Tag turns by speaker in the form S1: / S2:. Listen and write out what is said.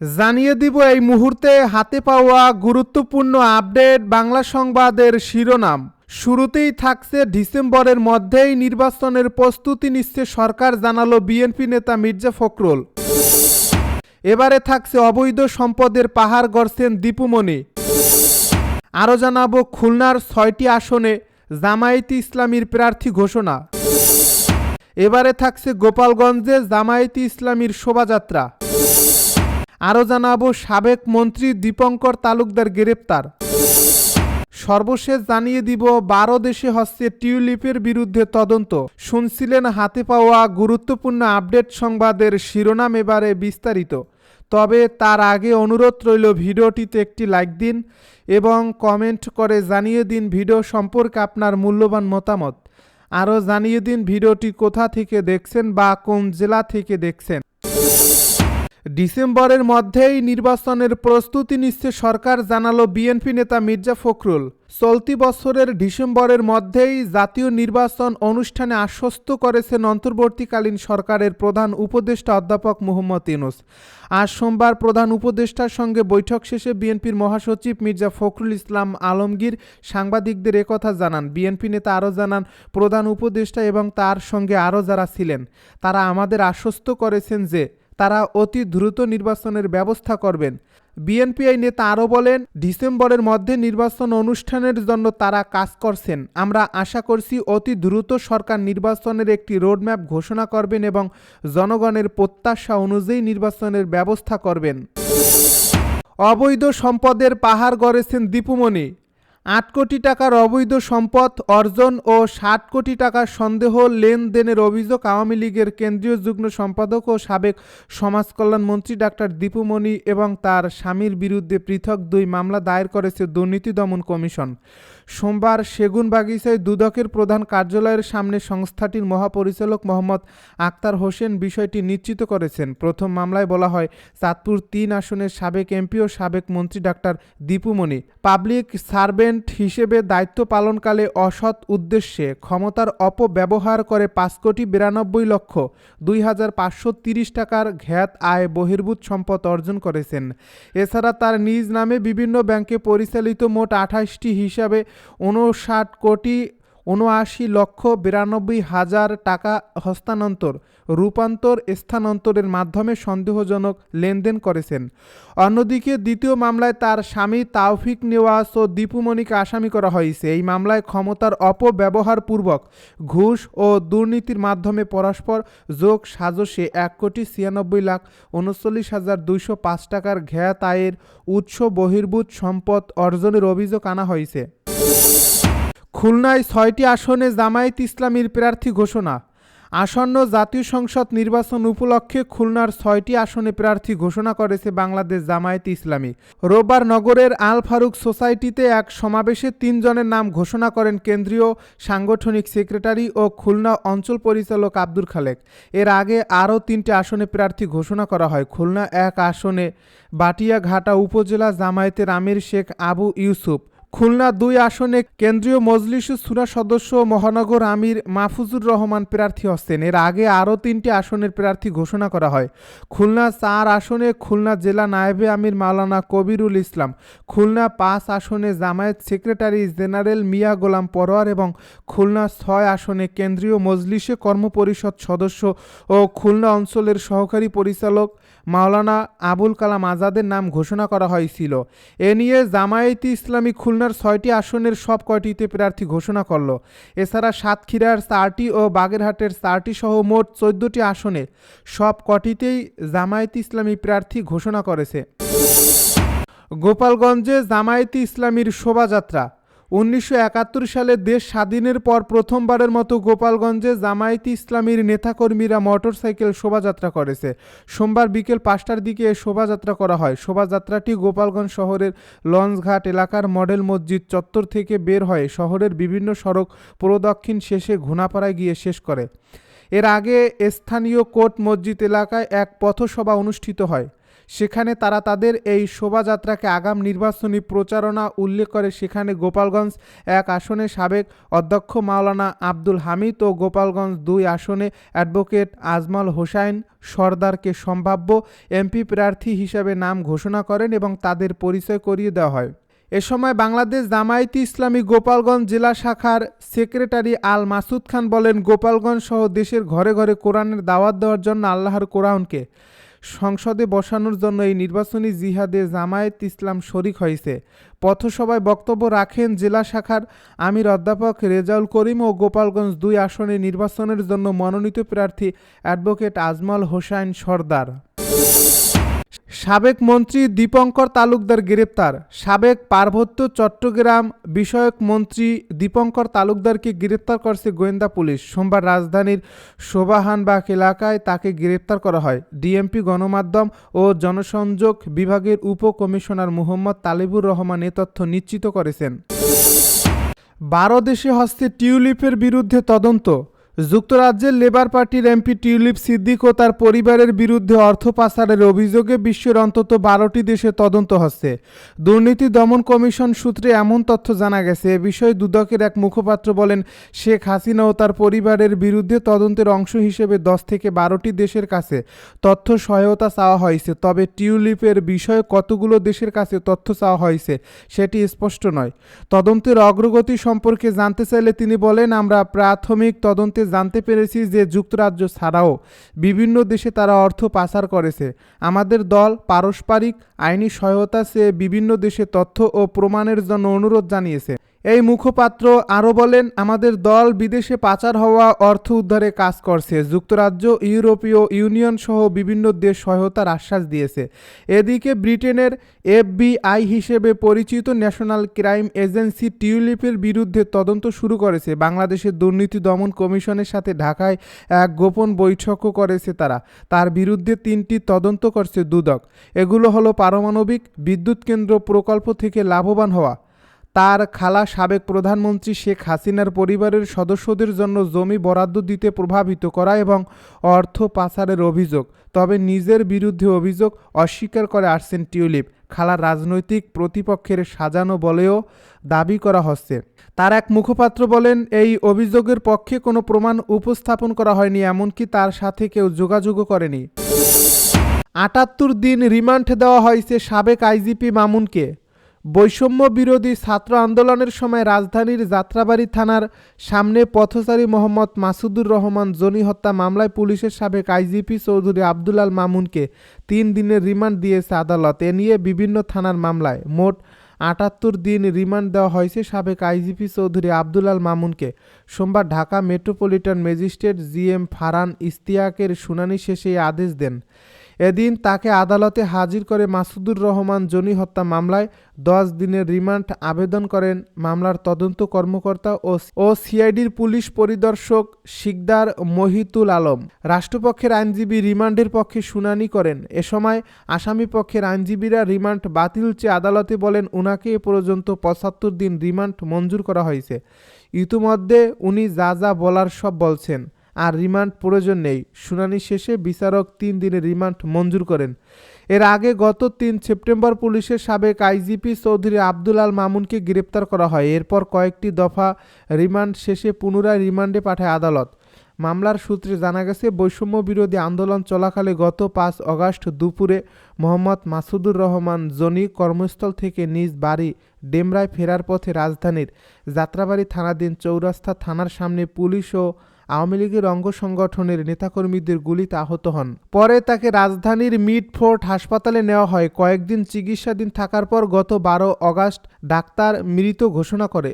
S1: জানিয়ে দিব এই মুহূর্তে হাতে পাওয়া গুরুত্বপূর্ণ আপডেট বাংলা সংবাদের শিরোনাম। শুরুতেই থাকছে ডিসেম্বরের মধ্যেই নির্বাচনের প্রস্তুতি নিচ্ছে সরকার, জানালো বিএনপি নেতা মির্জা ফখরুল। এবারে থাকছে অবৈধ সম্পদের পাহাড় গড়ছেন দীপুমণি। আরও জানাব খুলনার ছয়টি আসনে জামায়াতি ইসলামীর প্রার্থী ঘোষণা। এবারে থাকছে গোপালগঞ্জে জামায়াতি ইসলামীর শোভাযাত্রা। আরও জানাব সাবেক মন্ত্রী দীপঙ্কর তালুকদার গ্রেপ্তার। সর্বশেষ জানিয়ে দিব, বারো দেশে হচ্ছে টিউলিপের বিরুদ্ধে তদন্ত। শুনছিলেন হাতে পাওয়া গুরুত্বপূর্ণ আপডেট সংবাদের শিরোনাম এবারে বিস্তারিত। তবে তার আগে অনুরোধ রইল ভিডিওটিতে একটি লাইক দিন এবং কমেন্ট করে জানিয়ে দিন ভিডিও সম্পর্কে আপনার মূল্যবান মতামত। আরও জানিয়ে দিন ভিডিওটি কোথা থেকে দেখছেন বা কোন জেলা থেকে দেখছেন। ডিসেম্বরের মধ্যেই নির্বাচনের প্রস্তুতি নিচ্ছে সরকার, জানালো বিএনপি নেতা মির্জা ফখরুল। চলতি বছরের ডিসেম্বরের মধ্যেই জাতীয় নির্বাচন অনুষ্ঠানে আশ্বস্ত করেছেন অন্তর্বর্তীকালীন সরকারের প্রধান উপদেষ্টা অধ্যাপক মোহাম্মদ ইউনুস। আজ সোমবার প্রধান উপদেষ্টার সঙ্গে বৈঠক শেষে বিএনপির মহাসচিব মির্জা ফখরুল ইসলাম আলমগীর সাংবাদিকদের একথা জানান। বিএনপি নেতা আরও জানান, প্রধান উপদেষ্টা এবং তার সঙ্গে আরও যারা ছিলেন, তারা আমাদের আশ্বস্ত করেছেন যে তারা অতি দ্রুত নির্বাচনের ব্যবস্থা করবেন। বিএনপিআই নেতা আরও বলেন, ডিসেম্বরের মধ্যে নির্বাচন অনুষ্ঠানের জন্য তারা কাজ করছেন। আমরা আশা করছি অতি দ্রুত সরকার নির্বাচনের একটি রোডম্যাপ ঘোষণা করবেন এবং জনগণের প্রত্যাশা অনুযায়ী নির্বাচনের ব্যবস্থা করবেন। অবৈধ সম্পদের পাহাড় গড়েছেন দীপুমণি। আট কোটি টাকার অবৈধ সম্পদ অর্জন ও ষাট কোটি টাকার সন্দেহ লেনদেনের অভিযোগ আওয়ামী লীগের কেন্দ্রীয় যুগ্ম সম্পাদক ও সাবেক সমাজকল্যাণ মন্ত্রী ডাক্তার দীপুমণি এবং তার স্বামীর বিরুদ্ধে পৃথক দুই মামলা দায়ের করেছে দুর্নীতি দমন কমিশন। সোমবার সেগুন বাগিচায় দুদকের প্রধান কার্যালয়ের সামনে সংস্থাটির মহাপরিচালক মোহাম্মদ আক্তার হোসেন বিষয়টি নিশ্চিত করেছেন। প্রথম মামলায় বলা হয়, চাঁদপুর তিন আসনের সাবেক এমপি ও সাবেক মন্ত্রী ডাক্তার দীপুমণি পাবলিক সার্ভেন্ট হিসেবে দায়িত্ব পালনকালে অসৎ উদ্দেশ্যে ক্ষমতার অপব্যবহার করে পাঁচ কোটি বিরানব্বই লক্ষ দুই হাজার পাঁচশো তিরিশ টাকার ঘ্যাত আয় বহির্ভূত সম্পদ অর্জন করেছেন। এছাড়া তার নিজ নামে বিভিন্ন ব্যাংকে পরিচালিত মোট আঠাশটি হিসাবে উনষাট কোটি উনআশি লক্ষ বিরানব্বই হাজার টাকা হস্তান্তর রূপান্তর স্থানান্তরের মাধ্যমে সন্দেহজনক লেনদেন করেছেন। অন্যদিকে দ্বিতীয় মামলায় তার স্বামী তাওফিক নেওয়াজ ও দীপুমণিকে আসামি করা হয়েছে। এই মামলায় ক্ষমতার অপব্যবহারপূর্বক ঘুষ ও দুর্নীতির মাধ্যমে পরস্পর যোগ সাজসে এক কোটি ছিয়ানব্বই লাখ উনচল্লিশ হাজার দুইশো পাঁচ টাকার ঘ্যাত আয়ের উৎস বহির্ভূত সম্পদ অর্জনের অভিযোগ আনা হয়েছে। খুলনায় ছয়টি আসনে জামায়াত ইসলামীর প্রার্থী ঘোষণা। আসন্ন জাতীয় সংসদ নির্বাচন উপলক্ষে খুলনার ছয়টি আসনে প্রার্থী ঘোষণা করেছে বাংলাদেশ জামায়াত ইসলামী। রোববার নগরের আল ফারুক সোসাইটিতে এক সমাবেশে তিনজনের নাম ঘোষণা করেন কেন্দ্রীয় সাংগঠনিক সেক্রেটারি ও খুলনা অঞ্চল পরিচালক আব্দুল খালেক। এর আগে আরও তিনটি আসনে প্রার্থী ঘোষণা করা হয়। খুলনা এক আসনে, বাটিয়াঘাটা উপজেলা জামায়াতের আমির শেখ আবু ইউসুফ খুলনা দুই আসনে কেন্দ্রীয় মজলিস সুরা সদস্য মহানগর আমির মাহফুজুর রহমান প্রার্থী হচ্ছেন। এর আগে আরও তিনটি আসনের প্রার্থী ঘোষণা করা হয়। খুলনা চার আসনে খুলনা জেলা নায়েবে আমির মাওলানা কবিরুল ইসলাম, খুলনা পাঁচ আসনে জামায়াত সেক্রেটারি জেনারেল মিয়া গোলাম পরোয়ার এবং খুলনা ছয় আসনে কেন্দ্রীয় মজলিসে কর্মপরিষদ সদস্য ও খুলনা অঞ্চলের সহকারী পরিচালক মাওলানা আবুল কালাম আজাদের নাম ঘোষণা করা হয়েছিল। এ নিয়ে জামায়াতি ইসলামী খুলনার ছয়টি আসনের সব কয়টিতে প্রার্থী ঘোষণা করল। এছাড়া সাতক্ষীরার চারটি ও বাগেরহাটের চারটি সহ মোট চোদ্দটি আসনে সব কটিতেই জামায়াত ইসলামী প্রার্থী ঘোষণা করেছে। গোপালগঞ্জে জামায়াতি ইসলামীর শোভাযাত্রা উনিশশো একাত্তর সালে দেশ স্বাধীনের পর প্রথমবারের মতো গোপালগঞ্জে জামায়াতি ইসলামীর নেতাকর্মীরা মোটরসাইকেল শোভাযাত্রা করেছে। সোমবার বিকেল পাঁচটার দিকে এ শোভাযাত্রা করা হয়। শোভাযাত্রাটি গোপালগঞ্জ শহরের লঞ্চঘাট এলাকার মডেল মসজিদ চত্বর থেকে বের হয়ে শহরের বিভিন্ন সড়ক প্রদক্ষিণ শেষে ঘোনাপাড়ায় গিয়ে শেষ করে। এর আগে স্থানীয় কোট মসজিদ এলাকায় এক পথসভা অনুষ্ঠিত হয়। সেখানে তারা তাদের এই শোভাযাত্রাকে আগাম নির্বাচনী প্রচারণা উল্লেখ করে। সেখানে গোপালগঞ্জ এক আসনে সাবেক অধ্যক্ষ মাওলানা আব্দুল হামিদ ও গোপালগঞ্জ দুই আসনে অ্যাডভোকেট আজমল হোসাইন সর্দারকে সম্ভাব্য এমপি প্রার্থী হিসাবে নাম ঘোষণা করেন এবং তাদের পরিচয় করিয়ে দেওয়া হয়। এ সময় বাংলাদেশ জামায়াতি ইসলামী গোপালগঞ্জ জেলা শাখার সেক্রেটারি আল মাসুদ খান বলেন, গোপালগঞ্জ সহ দেশের ঘরে ঘরে কোরআনের দাওয়াত দেওয়ার জন্য আল্লাহর কোরআনকে সংসদে বসানোর জন্য এই নির্বাচনী জিহাদে জামায়াত ইসলাম শরিক হয়েছে। পথসভায় বক্তব্য রাখেন জেলা শাখার আমির অধ্যাপক রেজাউল করিম ও গোপালগঞ্জ দুই আসনে নির্বাচনের জন্য মনোনীত প্রার্থী অ্যাডভোকেট আজমল হোসাইন সর্দার। সাবেক মন্ত্রী দীপঙ্কর তালুকদার গ্রেপ্তার। সাবেক পার্বত্য চট্টগ্রাম বিষয়ক মন্ত্রী দীপঙ্কর তালুকদারকে গ্রেপ্তার করছে গোয়েন্দা পুলিশ। সোমবার রাজধানীর শোভাহানবাগ এলাকায় তাকে গ্রেপ্তার করা হয়। ডিএমপি গণমাধ্যম ও জনসংযোগ বিভাগের উপ কমিশনার মুহম্মদ তালিবুর রহমান এ তথ্য নিশ্চিত করেছেন। বারো দেশে হস্তে টিউলিপের বিরুদ্ধে তদন্ত। যুক্তরাজ্যের লেবার পার্টির এমপি টিউলিপ সিদ্দিক ও তার পরিবারের বিরুদ্ধে অর্থ পাচারের অভিযোগে বিশ্বের অন্তত বারোটি দেশে তদন্ত হচ্ছে। দুর্নীতি দমন কমিশন সূত্রে এমন তথ্য জানা গেছে। এ বিষয়ে দুদকের এক মুখপাত্র বলেন, শেখ হাসিনা ও তার পরিবারের বিরুদ্ধে তদন্তের অংশ হিসেবে দশ থেকে বারোটি দেশের কাছে তথ্য সহায়তা চাওয়া হয়েছে। তবে টিউলিপের বিষয়ে কতগুলো দেশের কাছে তথ্য চাওয়া হয়েছে সেটি স্পষ্ট নয়। তদন্তের অগ্রগতি সম্পর্কে জানতে চাইলে তিনি বলেন, আমরা প্রাথমিক তদন্তে জানতে পেরেছি যে যুক্তরাজ্য ছাড়াও বিভিন্ন দেশে তারা অর্থ পাচার করেছে। আমাদের দল পারস্পরিক আইনি সহায়তা চেয়ে বিভিন্ন দেশে তথ্য ও প্রমাণের জন্য অনুরোধ জানিয়েছে। এই মুখপাত্র আরও বলেন, আমাদের দল বিদেশে পাচার হওয়া অর্থ উদ্ধারে কাজ করছে। যুক্তরাজ্য, ইউরোপীয় ইউনিয়ন সহ বিভিন্ন দেশ সহায়তার আশ্বাস দিয়েছে। এদিকে ব্রিটেনের এফবিআই হিসেবে পরিচিত ন্যাশনাল ক্রাইম এজেন্সি টিউলিপের বিরুদ্ধে তদন্ত শুরু করেছে। বাংলাদেশের দুর্নীতি দমন কমিশনের সাথে ঢাকায় এক গোপন বৈঠকও করেছে তারা। তার বিরুদ্ধে তিনটি তদন্ত করছে দুদক। এগুলো হলো পারমাণবিক বিদ্যুৎ কেন্দ্র প্রকল্প থেকে লাভবান হওয়া তার খালা সাবেক প্রধানমন্ত্রী শেখ হাসিনার পরিবারের সদস্যদের জন্য জমি বরাদ্দ দিতে প্রভাবিত করা এবং অর্থ পাচারের অভিযোগ, তবে নিজের বিরুদ্ধে অভিযোগ অস্বীকার করে আসছেন টিউলিপ। খালা রাজনৈতিক প্রতিপক্ষের সাজানো বলেও দাবি করা হচ্ছে। তার এক মুখপাত্র বলেন, এই অভিযোগের পক্ষে কোনো প্রমাণ উপস্থাপন করা হয়নি, এমনকি তার সাথে কেউ যোগাযোগও করেনি। আটাত্তর দিন রিমান্ড দেওয়া হয়েছে সাবেক আইজিপি মামুনকে। বৈষম্য বিরোধী ছাত্র আন্দোলনের সময় রাজধানীর যাত্রাবাড়ি থানার সামনে পথচারী মোহাম্মদ মাসুদুর রহমান জনি হত্যা মামলায় পুলিশের সাবেক আইজিপি চৌধুরী আল মামুনকে তিন দিনের রিমান্ড দিয়েছে আদালত। এ নিয়ে বিভিন্ন থানার মামলায় মোট আটাত্তর দিন রিমান্ড দেওয়া হয়েছে সাবেক আইজিপি চৌধুরী আব্দুল আল মামুনকে। সোমবার Dhaka metropolitan magistrate G M Faran ইস্তিয়াকের শুনানি শেষে আদেশ দেন। এদিন তাকে আদালতে হাজির করে মাসুদুর রহমান জনি হত্যা মামলায় দশ দিনের রিমান্ড আবেদন করেন মামলার তদন্ত কর্মকর্তা ও সিআইডির পুলিশ পরিদর্শক শিকদার মহিতুল আলম। রাষ্ট্রপক্ষের আইনজীবী রিমান্ডের পক্ষে শুনানি করেন। এ সময় আসামি পক্ষের আইনজীবীরা রিমান্ড বাতিল চেয়ে আদালতে বলেন, উনাকে এ পর্যন্ত পঁচাত্তর দিন রিমান্ড মঞ্জুর করা হয়েছে। ইতিমধ্যে উনি যা যা বলার সব বলছেন। আর রিমান্ড প্রয়োজন নেই। শুনানি শেষে বিচারক তিন দিনের রিমান্ড মঞ্জুর করেন। এর আগে গত তিন সেপ্টেম্বর পুলিশের সাবেক আইজিপি চৌধুরী আব্দুল আল মামুনকে গ্রেপ্তার করা হয়। এরপর কয়েকটি দফা রিমান্ড শেষে পুনরায় রিমান্ডে পাঠায় আদালত। মামলার সূত্রে জানা গেছে, বৈষম্য বিরোধী আন্দোলন চলাকালে গত পাঁচ অগাস্ট দুপুরে মোহাম্মদ মাসুদুর রহমান জনি কর্মস্থল থেকে নিজ বাড়ি ডেমরায় ফেরার পথে রাজধানীর যাত্রাবাড়ি থানাধীন চৌরাস্তা থানার সামনে পুলিশ ও আওয়ামী লীগের অঙ্গ সংগঠনের নেতাকর্মীদের গুলিতে আহত হন। পরে তাকে রাজধানীর মিডফোর্ট হাসপাতালে নেওয়া হয়। কয়েকদিন চিকিৎসাধীন থাকার পর গত বারো অগাস্ট ডাক্তার মৃত ঘোষণা করে।